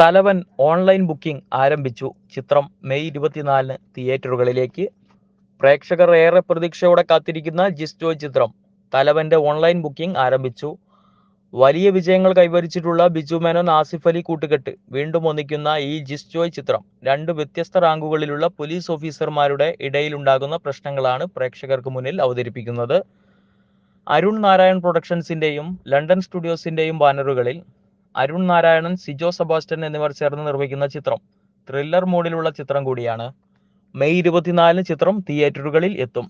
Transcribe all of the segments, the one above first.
തലവൻ online booking ആരംഭിച്ചു. ചിത്രം മെയ് ഇരുപത്തിനാലിന് തിയേറ്ററുകളിലേക്ക്. പ്രേക്ഷകർ ഏറെ പ്രതീക്ഷയോടെ കാത്തിരിക്കുന്ന ജിസ്റ്റോ ചിത്രം തലവന്റെ ഓൺലൈൻ ബുക്കിംഗ് ആരംഭിച്ചു. വലിയ വിജയങ്ങൾ കൈവരിച്ചിട്ടുള്ള ബിജു മേനോൻ ആസിഫ് അലി കൂട്ടുകെട്ട് വീണ്ടും ഒന്നിക്കുന്ന ഈ ജിസ്റ്റോയ് ചിത്രം രണ്ട് വ്യത്യസ്ത റാങ്കുകളിലുള്ള പോലീസ് ഓഫീസർമാരുടെ ഇടയിലുണ്ടാകുന്ന പ്രശ്നങ്ങളാണ് പ്രേക്ഷകർക്ക് മുന്നിൽ അവതരിപ്പിക്കുന്നത്. അരുൺ നാരായൺ പ്രൊഡക്ഷൻസിന്റെയും ലണ്ടൻ സ്റ്റുഡിയോസിന്റെയും ബാനറുകളിൽ അരുൺ നാരായണൻ സിജോ സെബാസ്റ്റ്യൻ എന്നിവർ ചേർന്ന് നിർമ്മിക്കുന്ന ചിത്രം. ത്രില്ലർ മൂഡിലുള്ള ചിത്രം കൂടിയാണ്. മെയ് ഇരുപത്തിനാലിന് ചിത്രം തിയേറ്ററുകളിൽ എത്തും.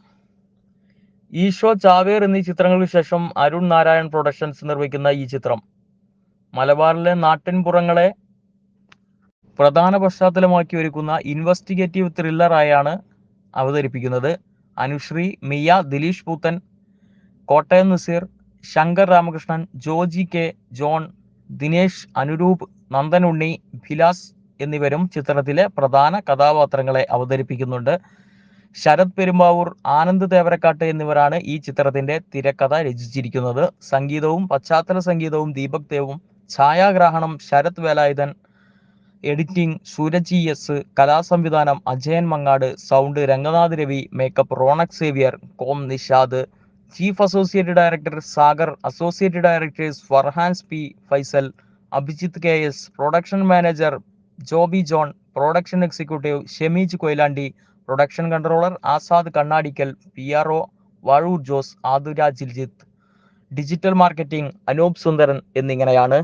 ഈശോ ചാവേർ എന്നീ ചിത്രങ്ങൾക്ക് ശേഷം അരുൺ നാരായൺ പ്രൊഡക്ഷൻസ് നിർമ്മിക്കുന്ന ഈ ചിത്രം. മലബാറിലെ നാട്ടിൻപുറങ്ങളെ പ്രധാന പശ്ചാത്തലമാക്കി ഒരുക്കുന്ന ഇൻവെസ്റ്റിഗേറ്റീവ് ത്രില്ലറായാണ് അവതരിപ്പിക്കുന്നത്. അനുശ്രീ മിയ ദിലീഷ് പൂത്തൻ കോട്ടയം നസീർ ശങ്കർ രാമകൃഷ്ണൻ ജോജി കെ ജോൺ ദിനേശ് അനുരൂപ് നന്ദനുണ്ണി ഭിലാസ് എന്നിവരും ചിത്രത്തിലെ പ്രധാന കഥാപാത്രങ്ങളെ അവതരിപ്പിക്കുന്നുണ്ട്. ശരത് പെരുമ്പാവൂർ ആനന്ദ് തേവരക്കാട്ട് എന്നിവരാണ് ഈ ചിത്രത്തിന്റെ തിരക്കഥ രചിച്ചിരിക്കുന്നത്. സംഗീതവും പശ്ചാത്തല സംഗീതവും ദീപക് ദേവും ഛായാഗ്രാഹണം ശരത് വേലായുധൻ എഡിറ്റിംഗ് സൂരജ് എസ് കലാസംവിധാനം Ajayan Mangad sound Ranganath Ravi makeup Ronak Xavier com Nishad chief associate director Sagar associate directors Farhans P. Faisal Abhijith K. S production manager Joby John production executive Shemeej Koyilandy production controller Azad Kannadikkal P. R. O. Vazhoor Jose ആദുര Jiljith. Digital marketing Anoop Sundaran എന്നിങ്ങനെയാണ്